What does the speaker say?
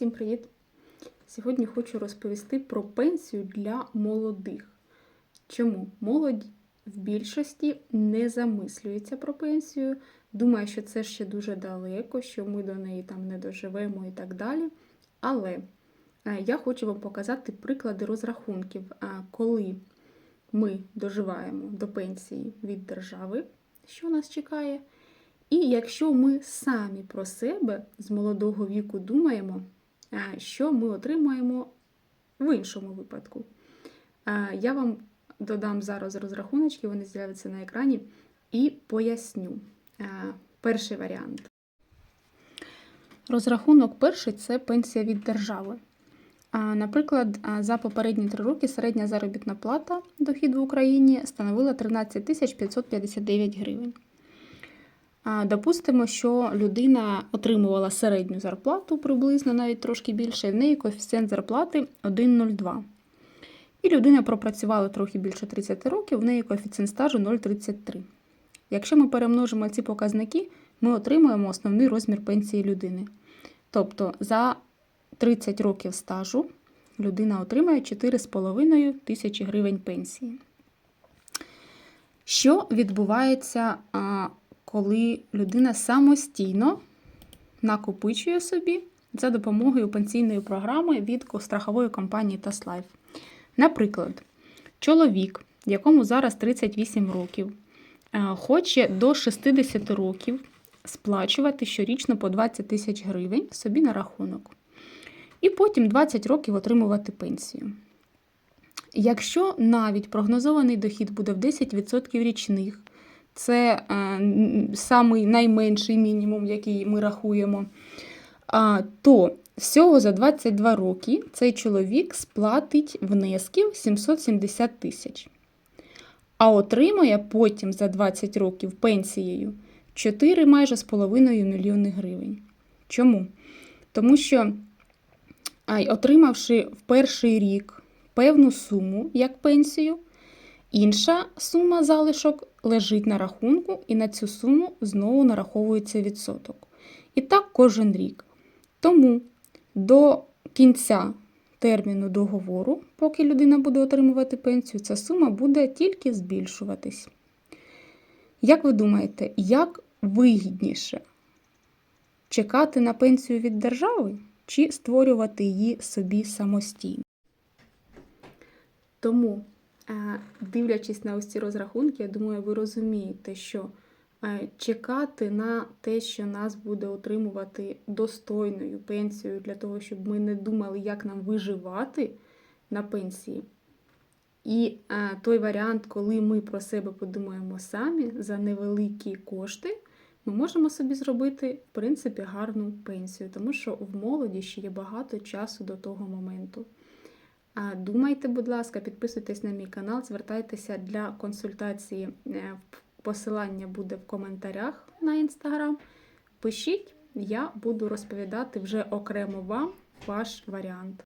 Всім привіт! Сьогодні хочу розповісти про пенсію для молодих. Чому молодь в більшості не замислюється про пенсію, думає, що це ще дуже далеко, що ми до неї там не доживемо і так далі. Але е, я хочу вам показати приклади розрахунків, е, коли ми доживаємо до пенсії від держави, що нас чекає. І якщо ми самі про себе з молодого віку думаємо, що ми отримаємо в іншому випадку. Е, Я вам додам зараз розрахуночки, вони з'являться на екрані, і поясню. Е, Перший варіант. Розрахунок перший це пенсія від держави. Наприклад, за попередні три роки середня заробітна плата дохід в Україні становила 13 559 гривень. Допустимо, що людина отримувала середню зарплату приблизно навіть трошки більше, і в неї коефіцієнт зарплати 1,02. І людина пропрацювала трохи більше 30 років, в неї коефіцієнт стажу 0,33. Якщо ми перемножимо ці показники, ми отримуємо основний розмір пенсії людини. Тобто за 30 років стажу людина отримає 4,5 тисячі гривень пенсії. Що відбувається, коли людина самостійно накопичує собі за допомогою пенсійної програми від страхової компанії Таслайф? Наприклад, чоловік, якому зараз 38 років, хоче до 60 років сплачувати щорічно по 20 тисяч гривень собі на рахунок. І потім 20 років отримувати пенсію. Якщо навіть прогнозований дохід буде в 10% річних, це е, самий найменший мінімум, який ми рахуємо, то всього за 22 роки цей чоловік сплатить внесків 770 тисяч. А отримує потім за 20 років пенсією 4 майже з половиною мільйони гривень. Чому? Тому що, отримавши в перший рік певну суму як пенсію, інша сума залишок лежить на рахунку, і на цю суму знову нараховується відсоток. І так кожен рік. Тому до кінця терміну договору, поки людина буде отримувати пенсію, ця сума буде тільки збільшуватись. Як ви думаєте, як вигідніше чекати на пенсію від держави чи створювати її собі самостійно? Тому, дивлячись на ось ці розрахунки, я думаю, ви розумієте, що чекати на те, що нас буде отримувати достойною пенсією для того, щоб ми не думали, як нам виживати на пенсії. І той варіант, коли ми про себе подумаємо самі за невеликі кошти, ми можемо собі зробити, в принципі, гарну пенсію, тому що в молоді ще є багато часу до того моменту. Думайте, будь ласка, підписуйтесь на мій канал, звертайтеся для консультації. е, Посилання буде в коментарях на інстаграм. Пишіть, я буду розповідати вже окремо вам ваш варіант.